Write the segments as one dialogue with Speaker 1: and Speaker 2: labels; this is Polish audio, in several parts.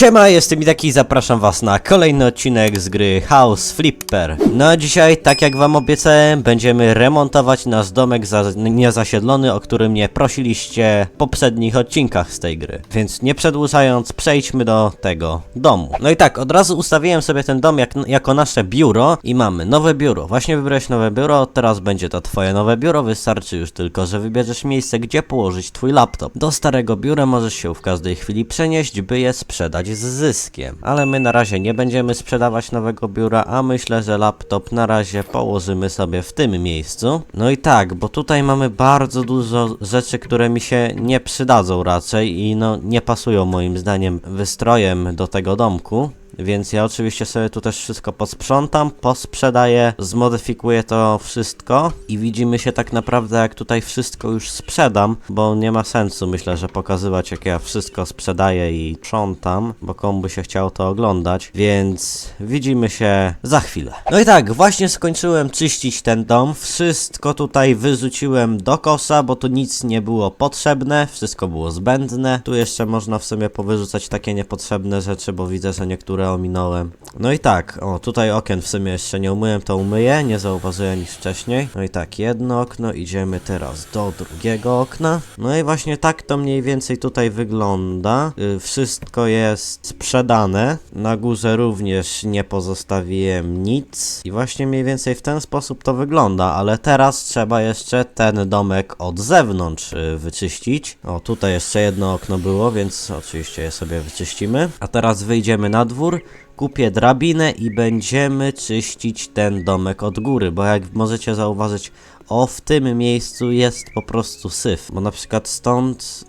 Speaker 1: Siema, jestem Idaki i zapraszam was na kolejny odcinek z gry House Flipper. No a dzisiaj, tak jak wam obiecałem, będziemy remontować nasz domek za niezasiedlony, o którym mnie prosiliście w poprzednich odcinkach z tej gry. Więc nie przedłużając, przejdźmy do tego domu. No i tak, od razu ustawiłem sobie ten dom jak, jako nasze biuro i mamy nowe biuro. Właśnie wybrałeś nowe biuro, teraz będzie to twoje nowe biuro, wystarczy już tylko, że wybierzesz miejsce, gdzie położyć twój laptop. Do starego biura możesz się w każdej chwili przenieść, by je sprzedać z zyskiem. Ale my na razie nie będziemy sprzedawać nowego biura, a myślę, że laptop na razie położymy sobie w tym miejscu. No i tak, bo tutaj mamy bardzo dużo rzeczy, które mi się nie przydadzą raczej i no nie pasują moim zdaniem wystrojem do tego domku. Więc ja oczywiście sobie tu też wszystko posprzątam, posprzedaję, zmodyfikuję to wszystko i widzimy się tak naprawdę jak tutaj wszystko już sprzedam, bo nie ma sensu myślę, że pokazywać jak ja wszystko sprzedaję i sprzątam, bo komu by się chciało to oglądać, więc widzimy się za chwilę. No i tak, właśnie skończyłem czyścić ten dom, wszystko tutaj wyrzuciłem do kosza, bo tu nic nie było potrzebne, wszystko było zbędne. Tu jeszcze można w sumie powyrzucać takie niepotrzebne rzeczy, bo widzę, że niektóre ominąłem. No i tak, o tutaj okien w sumie jeszcze nie umyłem, to umyję, nie zauważyłem niż wcześniej. No i tak, jedno okno, idziemy teraz do drugiego okna. No i właśnie tak to mniej więcej tutaj wygląda. Y, wszystko jest sprzedane. Na górze również nie pozostawiłem nic. I właśnie mniej więcej w ten sposób to wygląda, ale teraz trzeba jeszcze ten domek od zewnątrz y, wyczyścić. O, tutaj jeszcze jedno okno było, więc oczywiście je sobie wyczyścimy. A teraz wyjdziemy na dwór kupię drabinę i będziemy czyścić ten domek od góry, bo jak możecie zauważyć, o w tym miejscu jest po prostu syf, bo na przykład stąd,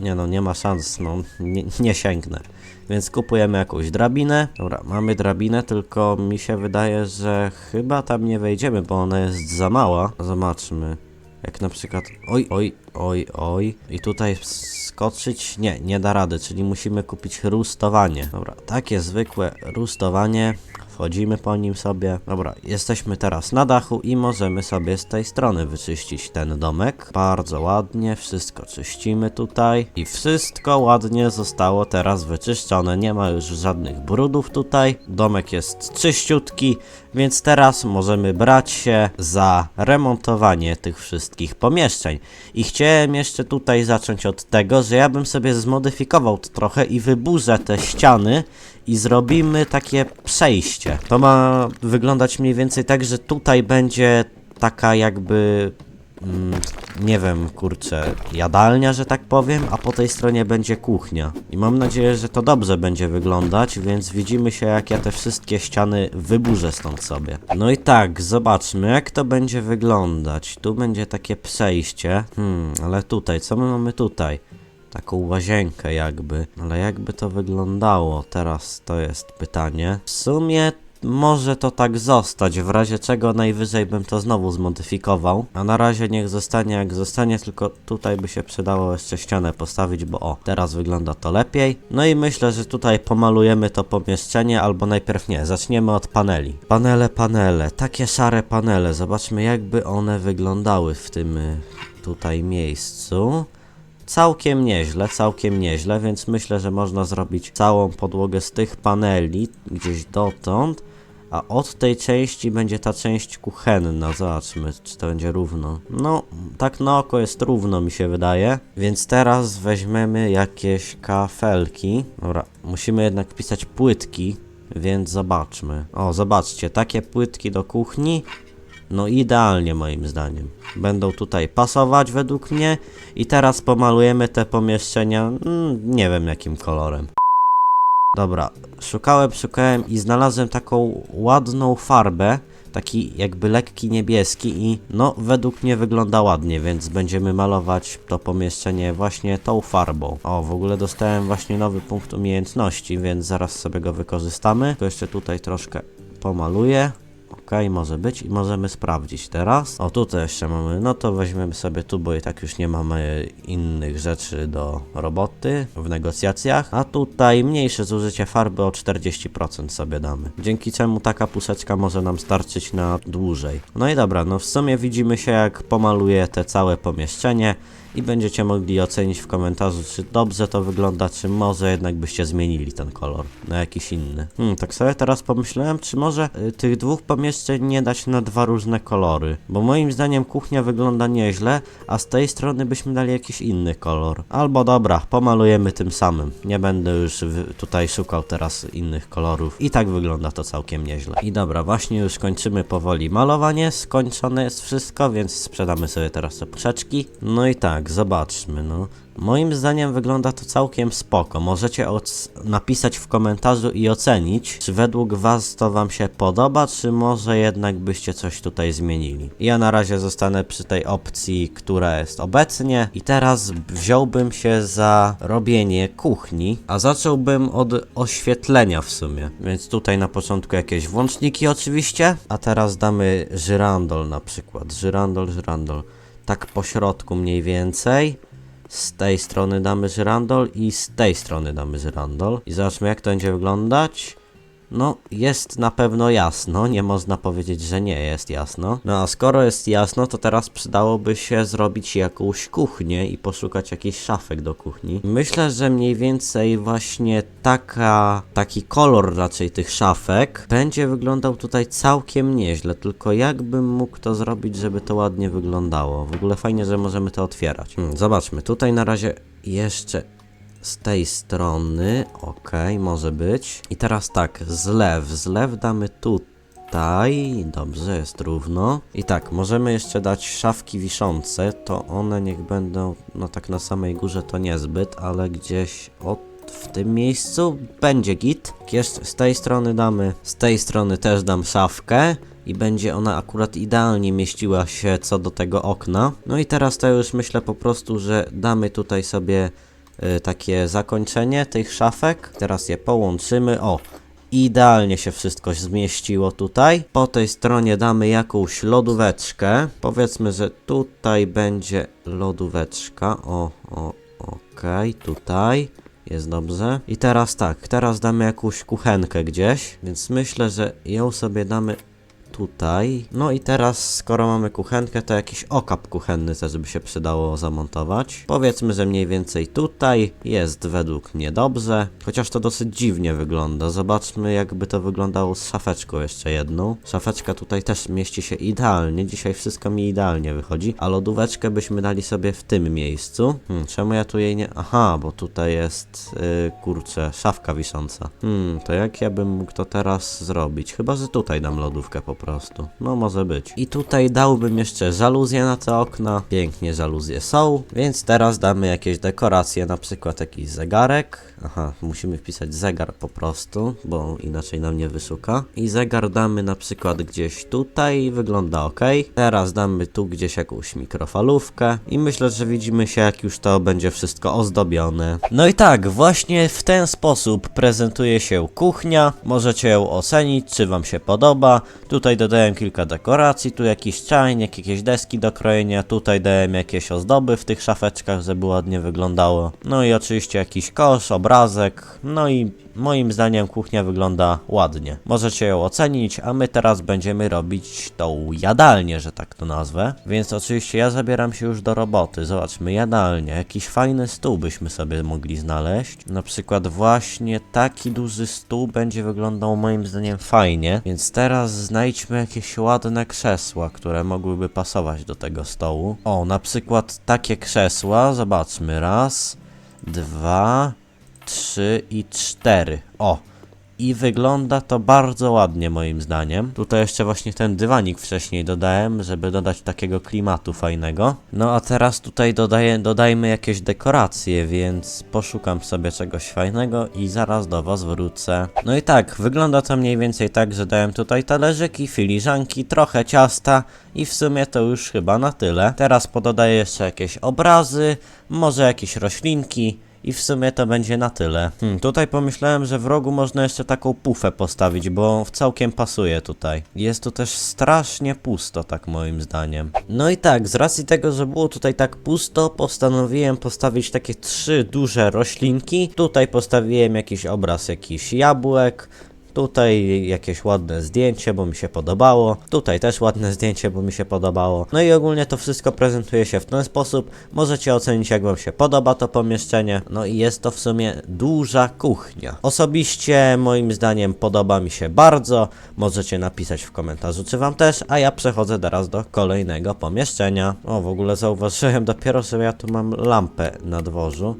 Speaker 1: nie no, nie ma szans, no, nie, nie sięgnę. Więc kupujemy jakąś drabinę. Dobra, mamy drabinę, tylko mi się wydaje, że chyba tam nie wejdziemy, bo ona jest za mała. Zobaczmy. Jak na przykład. Oj, oj, oj, oj. I tutaj skoczyć? Nie, nie da rady, czyli musimy kupić rustowanie. Dobra, takie zwykłe rustowanie. Wchodzimy po nim sobie. Dobra, jesteśmy teraz na dachu i możemy sobie z tej strony wyczyścić ten domek. Bardzo ładnie, wszystko czyścimy tutaj. I wszystko ładnie zostało teraz wyczyszczone. Nie ma już żadnych brudów tutaj. Domek jest czyściutki, więc teraz możemy brać się za remontowanie tych wszystkich pomieszczeń. I chciałem jeszcze tutaj zacząć od tego, że ja bym sobie zmodyfikował to trochę i wyburzę te ściany i zrobimy takie przejście. To ma wyglądać mniej więcej tak, że tutaj będzie taka jakby mm, nie wiem, kurczę, jadalnia, że tak powiem, a po tej stronie będzie kuchnia. I mam nadzieję, że to dobrze będzie wyglądać, więc widzimy się, jak ja te wszystkie ściany wyburzę stąd sobie. No i tak, zobaczmy, jak to będzie wyglądać. Tu będzie takie przejście. Hmm, ale tutaj, co my mamy tutaj? Taką łazienkę jakby. Ale jakby to wyglądało? Teraz to jest pytanie. W sumie może to tak zostać, w razie czego najwyżej bym to znowu zmodyfikował. A na razie niech zostanie jak zostanie, tylko tutaj by się przydało jeszcze ścianę postawić, bo o, teraz wygląda to lepiej. No i myślę, że tutaj pomalujemy to pomieszczenie, albo najpierw nie, zaczniemy od paneli. Panele, panele, takie szare panele, zobaczmy jakby one wyglądały w tym y, tutaj miejscu. Całkiem nieźle, całkiem nieźle, więc myślę, że można zrobić całą podłogę z tych paneli gdzieś dotąd, a od tej części będzie ta część kuchenna. Zobaczmy, czy to będzie równo. No, tak na oko jest równo, mi się wydaje. Więc teraz weźmiemy jakieś kafelki. Dobra, musimy jednak wpisać płytki, więc zobaczmy. O, zobaczcie, takie płytki do kuchni. No idealnie moim zdaniem. Będą tutaj pasować według mnie i teraz pomalujemy te pomieszczenia, mm, nie wiem jakim kolorem. Dobra, szukałem, szukałem i znalazłem taką ładną farbę, taki jakby lekki niebieski i no według mnie wygląda ładnie, więc będziemy malować to pomieszczenie właśnie tą farbą. O, w ogóle dostałem właśnie nowy punkt umiejętności, więc zaraz sobie go wykorzystamy. To jeszcze tutaj troszkę pomaluję. Okej, może być i możemy sprawdzić teraz. O, tutaj jeszcze mamy, no to weźmiemy sobie tu, bo i tak już nie mamy innych rzeczy do roboty w negocjacjach. A tutaj mniejsze zużycie farby o 40% sobie damy. Dzięki czemu taka puseczka może nam starczyć na dłużej. No i dobra, no w sumie widzimy się jak pomaluję te całe pomieszczenie i będziecie mogli ocenić w komentarzu, czy dobrze to wygląda, czy może jednak byście zmienili ten kolor na jakiś inny. Hmm, tak sobie teraz pomyślałem, czy może y, tych dwóch pomieszczeń nie dać na dwa różne kolory, bo moim zdaniem kuchnia wygląda nieźle, a z tej strony byśmy dali jakiś inny kolor. Albo dobra, pomalujemy tym samym. Nie będę już tutaj szukał teraz innych kolorów. I tak wygląda to całkiem nieźle. I dobra, właśnie już kończymy powoli malowanie, skończone jest wszystko, więc sprzedamy sobie teraz te puszeczki. No i tak, zobaczmy, no. Moim zdaniem wygląda to całkiem spoko. Możecie napisać w komentarzu i ocenić, czy według was to wam się podoba, czy może jednak byście coś tutaj zmienili. Ja na razie zostanę przy tej opcji, która jest obecnie i teraz wziąłbym się za robienie kuchni, a zacząłbym od oświetlenia w sumie. Więc tutaj na początku jakieś włączniki oczywiście, a teraz damy żyrandol na przykład. Żyrandol, żyrandol. Tak po środku mniej więcej. Z tej strony damy żyrandol i z tej strony damy żyrandol. I zobaczmy jak to będzie wyglądać. No, jest na pewno jasno, nie można powiedzieć, że nie jest jasno. No a skoro jest jasno, to teraz przydałoby się zrobić jakąś kuchnię i poszukać jakichś szafek do kuchni. Myślę, że mniej więcej właśnie taka, taki kolor raczej tych szafek będzie wyglądał tutaj całkiem nieźle, tylko jakbym mógł to zrobić, żeby to ładnie wyglądało. W ogóle fajnie, że możemy to otwierać. Hmm, zobaczmy, tutaj na razie jeszcze z tej strony, ok, może być. I teraz tak, zlew, zlew damy tutaj, dobrze, jest równo. I tak, możemy jeszcze dać szafki wiszące, to one niech będą, no tak na samej górze to niezbyt, ale gdzieś od w tym miejscu będzie git. Jeszcze z tej strony damy, z tej strony też dam szafkę i będzie ona akurat idealnie mieściła się co do tego okna. No i teraz to już myślę po prostu, że damy tutaj sobie takie zakończenie tych szafek. Teraz je połączymy. O, idealnie się wszystko zmieściło tutaj. Po tej stronie damy jakąś lodóweczkę. Powiedzmy, że tutaj będzie lodóweczka. O, o, okej, tutaj. Jest dobrze. I teraz tak, teraz damy jakąś kuchenkę gdzieś, więc myślę, że ją sobie damy tutaj. No i teraz, skoro mamy kuchenkę, to jakiś okap kuchenny też by się przydało zamontować. Powiedzmy, że mniej więcej tutaj jest według mnie dobrze, chociaż to dosyć dziwnie wygląda. Zobaczmy, jakby to wyglądało z szafeczką jeszcze jedną. Szafeczka tutaj też mieści się idealnie, dzisiaj wszystko mi idealnie wychodzi, a lodóweczkę byśmy dali sobie w tym miejscu. Hmm, czemu ja tu jej nie... Aha, bo tutaj jest, yy, kurczę, szafka wisząca. Hmm, to jak ja bym mógł to teraz zrobić? Chyba, że tutaj dam lodówkę po prostu. No, może być. I tutaj dałbym jeszcze żaluzję na te okna. Pięknie żaluzje są, więc teraz damy jakieś dekoracje, na przykład jakiś zegarek. Aha, musimy wpisać zegar po prostu, bo inaczej nam nie wyszuka. I zegar damy na przykład gdzieś tutaj wygląda ok. Teraz damy tu gdzieś jakąś mikrofalówkę i myślę, że widzimy się jak już to będzie wszystko ozdobione. No i tak, właśnie w ten sposób prezentuje się kuchnia. Możecie ją ocenić, czy wam się podoba. Tutaj dodałem kilka dekoracji, tu jakiś czajnik, jakieś deski do krojenia, tutaj dałem jakieś ozdoby w tych szafeczkach, żeby ładnie wyglądało. No i oczywiście jakiś kosz, obrazek, no i moim zdaniem kuchnia wygląda ładnie. Możecie ją ocenić, a my teraz będziemy robić tą jadalnię, że tak to nazwę. Więc oczywiście ja zabieram się już do roboty. Zobaczmy, jadalnia. Jakiś fajny stół byśmy sobie mogli znaleźć. Na przykład właśnie taki duży stół będzie wyglądał moim zdaniem fajnie. Więc teraz znajdźmy jakieś ładne krzesła, które mogłyby pasować do tego stołu. O, na przykład takie krzesła. Zobaczmy. Raz, dwa, trzy i cztery. O! I wygląda to bardzo ładnie moim zdaniem. Tutaj jeszcze właśnie ten dywanik wcześniej dodałem, żeby dodać takiego klimatu fajnego. No a teraz tutaj dodaję, dodajmy jakieś dekoracje, więc poszukam sobie czegoś fajnego i zaraz do was wrócę. No i tak, wygląda to mniej więcej tak, że dałem tutaj talerzyki, filiżanki, trochę ciasta i w sumie to już chyba na tyle. Teraz pododaję jeszcze jakieś obrazy, może jakieś roślinki I w sumie to będzie na tyle. Hmm, tutaj pomyślałem, że w rogu można jeszcze taką pufę postawić, bo całkiem pasuje tutaj. Jest tu też strasznie pusto, tak moim zdaniem. No i tak, z racji tego, że było tutaj tak pusto, postanowiłem postawić takie trzy duże roślinki. Tutaj postawiłem jakiś obraz jakichś jabłek. Tutaj jakieś ładne zdjęcie, bo mi się podobało. Tutaj też ładne zdjęcie, bo mi się podobało. No i ogólnie to wszystko prezentuje się w ten sposób. Możecie ocenić, jak Wam się podoba to pomieszczenie. No i jest to w sumie duża kuchnia. Osobiście, moim zdaniem, podoba mi się bardzo. Możecie napisać w komentarzu, czy Wam też. A ja przechodzę teraz do kolejnego pomieszczenia. O, w ogóle zauważyłem dopiero, że ja tu mam lampę na dworzu.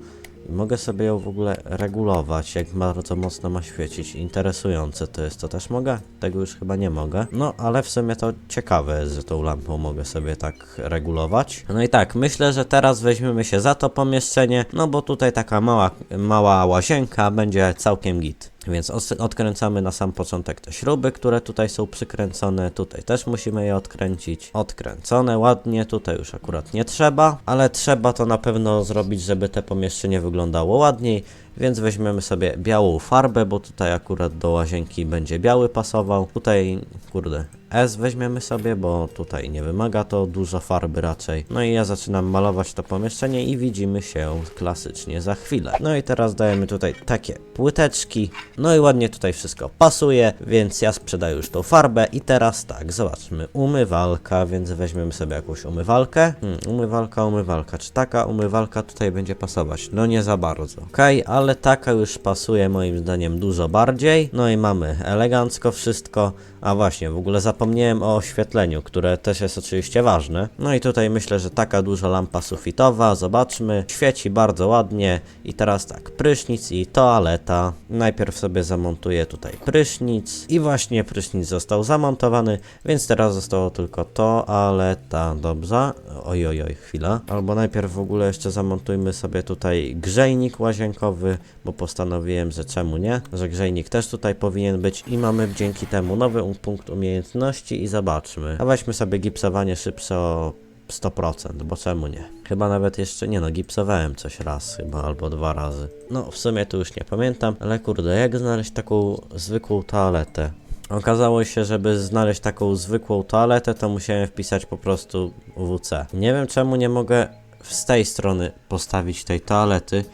Speaker 1: Mogę sobie ją w ogóle regulować, jak bardzo mocno ma świecić. Interesujące to jest, to też mogę? Tego już chyba nie mogę. No, ale w sumie to ciekawe że tą lampą mogę sobie tak regulować. No i tak, myślę, że teraz weźmiemy się za to pomieszczenie, no bo tutaj taka mała, mała łazienka będzie całkiem git. Więc odkręcamy na sam początek te śruby, które tutaj są przykręcone. Tutaj też musimy je odkręcić. Odkręcone ładnie, tutaj już akurat nie trzeba, ale trzeba to na pewno zrobić, żeby te pomieszczenie wyglądało ładniej. Więc weźmiemy sobie białą farbę, bo tutaj akurat do łazienki będzie biały pasował. Tutaj, kurde, S weźmiemy sobie, bo tutaj nie wymaga to dużo farby raczej. No i ja zaczynam malować to pomieszczenie i widzimy się klasycznie za chwilę. No i teraz dajemy tutaj takie płyteczki. No i ładnie tutaj wszystko pasuje, więc ja sprzedaję już tą farbę i teraz tak, zobaczmy, umywalka, więc weźmiemy sobie jakąś umywalkę. Hmm, umywalka, umywalka, czy taka umywalka tutaj będzie pasować? No nie za bardzo. Okej, ale taka już pasuje moim zdaniem dużo bardziej. No i mamy elegancko wszystko. A właśnie, w ogóle zapomniałem o oświetleniu, które też jest oczywiście ważne. No i tutaj myślę, że taka duża lampa sufitowa, zobaczmy, świeci bardzo ładnie. I teraz tak, prysznic i toaleta. Najpierw sobie zamontuję tutaj prysznic i właśnie prysznic został zamontowany, więc teraz zostało tylko toaleta, dobrze? Oj, oj, oj, chwila. Albo najpierw w ogóle jeszcze zamontujmy sobie tutaj grzejnik łazienkowy, bo postanowiłem, że czemu nie, że grzejnik też tutaj powinien być i mamy dzięki temu nowy punkt umiejętności i zobaczmy. A weźmy sobie gipsowanie szybsze o 100%, bo czemu nie? Chyba nawet jeszcze, nie no, gipsowałem coś raz chyba, albo dwa razy. No, w sumie to już nie pamiętam, ale kurde, jak znaleźć taką zwykłą toaletę? Okazało się, żeby znaleźć taką zwykłą toaletę, to musiałem wpisać po prostu WC. Nie wiem czemu nie mogę z tej strony postawić tej toalety.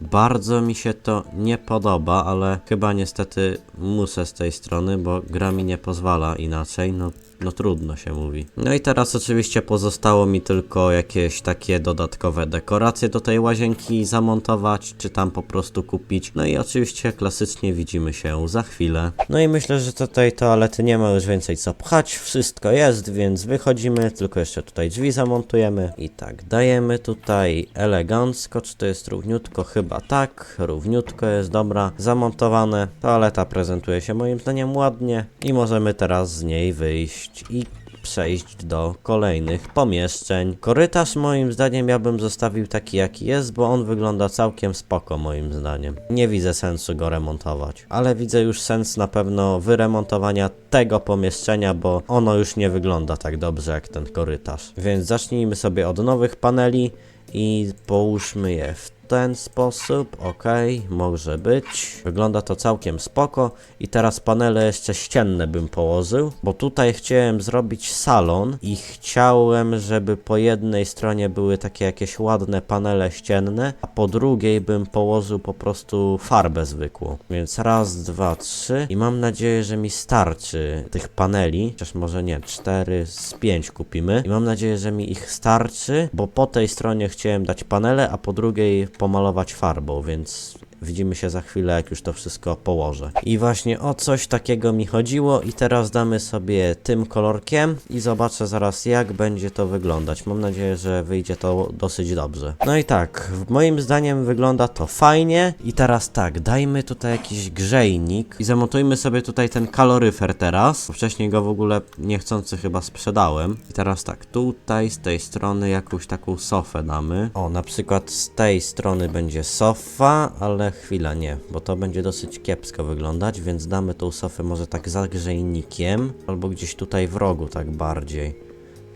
Speaker 1: Bardzo mi się to nie podoba, ale chyba niestety muszę z tej strony, bo gra mi nie pozwala inaczej. No, no trudno się mówi. No i teraz oczywiście pozostało mi tylko jakieś takie dodatkowe dekoracje do tej łazienki zamontować, czy tam po prostu kupić. No i oczywiście klasycznie widzimy się za chwilę. No i myślę, że tutaj toalety nie ma już więcej co pchać. Wszystko jest, więc wychodzimy, tylko jeszcze tutaj drzwi zamontujemy. I tak, dajemy tutaj elegancko, czy to jest równiutko? Chyba tak, równiutko jest, dobra, zamontowane. Toaleta prezentuje się moim zdaniem ładnie i możemy teraz z niej wyjść i przejść do kolejnych pomieszczeń. Korytarz moim zdaniem ja bym zostawił taki jaki jest, bo on wygląda całkiem spoko moim zdaniem. Nie widzę sensu go remontować, ale widzę już sens na pewno wyremontowania tego pomieszczenia, bo ono już nie wygląda tak dobrze jak ten korytarz. Więc zacznijmy sobie od nowych paneli i połóżmy je w ten sposób, ok, może być. Wygląda to całkiem spoko. I teraz panele jeszcze ścienne bym położył, bo tutaj chciałem zrobić salon i chciałem, żeby po jednej stronie były takie jakieś ładne panele ścienne, a po drugiej bym położył po prostu farbę zwykłą. Więc raz, dwa, trzy i mam nadzieję, że mi starczy tych paneli, chociaż może nie, cztery z pięć kupimy i mam nadzieję, że mi ich starczy, bo po tej stronie chciałem dać panele, a po drugiej pomalować farbą, więc widzimy się za chwilę, jak już to wszystko położę. I właśnie o coś takiego mi chodziło i teraz damy sobie tym kolorkiem i zobaczę zaraz, jak będzie to wyglądać. Mam nadzieję, że wyjdzie to dosyć dobrze. No i tak, moim zdaniem wygląda to fajnie i teraz tak, dajmy tutaj jakiś grzejnik i zamontujmy sobie tutaj ten kaloryfer teraz. Wcześniej go w ogóle niechcący chyba sprzedałem. I teraz tak, tutaj z tej strony jakąś taką sofę damy. O, na przykład z tej strony będzie sofa, ale chwila nie, bo to będzie dosyć kiepsko wyglądać, więc damy tą sofę może tak za grzejnikiem, albo gdzieś tutaj w rogu tak bardziej.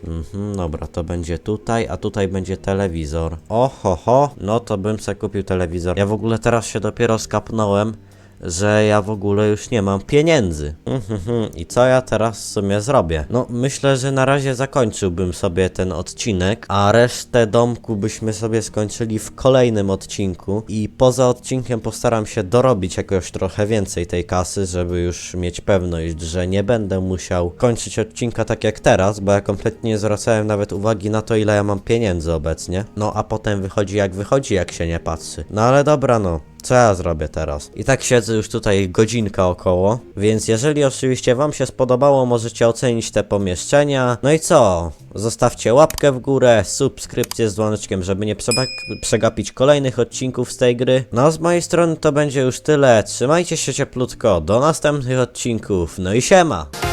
Speaker 1: Mhm, dobra, to będzie tutaj, a tutaj będzie telewizor. Oho, ho, no to bym se kupił telewizor. Ja w ogóle teraz się dopiero skapnąłem, że ja w ogóle już nie mam pieniędzy. Mhm, I co ja teraz w sumie zrobię? No, myślę, że na razie zakończyłbym sobie ten odcinek, a resztę domku byśmy sobie skończyli w kolejnym odcinku. I poza odcinkiem postaram się dorobić jakoś trochę więcej tej kasy, żeby już mieć pewność, że nie będę musiał kończyć odcinka tak jak teraz, bo ja kompletnie nie zwracałem nawet uwagi na to, ile ja mam pieniędzy obecnie. No, a potem wychodzi jak wychodzi, jak się nie patrzy. No ale dobra, no. Co ja zrobię teraz? I tak siedzę już tutaj godzinka około, więc jeżeli oczywiście Wam się spodobało, możecie ocenić te pomieszczenia. No i co? Zostawcie łapkę w górę, subskrypcję z dzwoneczkiem, żeby nie przegapić kolejnych odcinków z tej gry. No z mojej strony to będzie już tyle. Trzymajcie się cieplutko, do następnych odcinków, no i siema!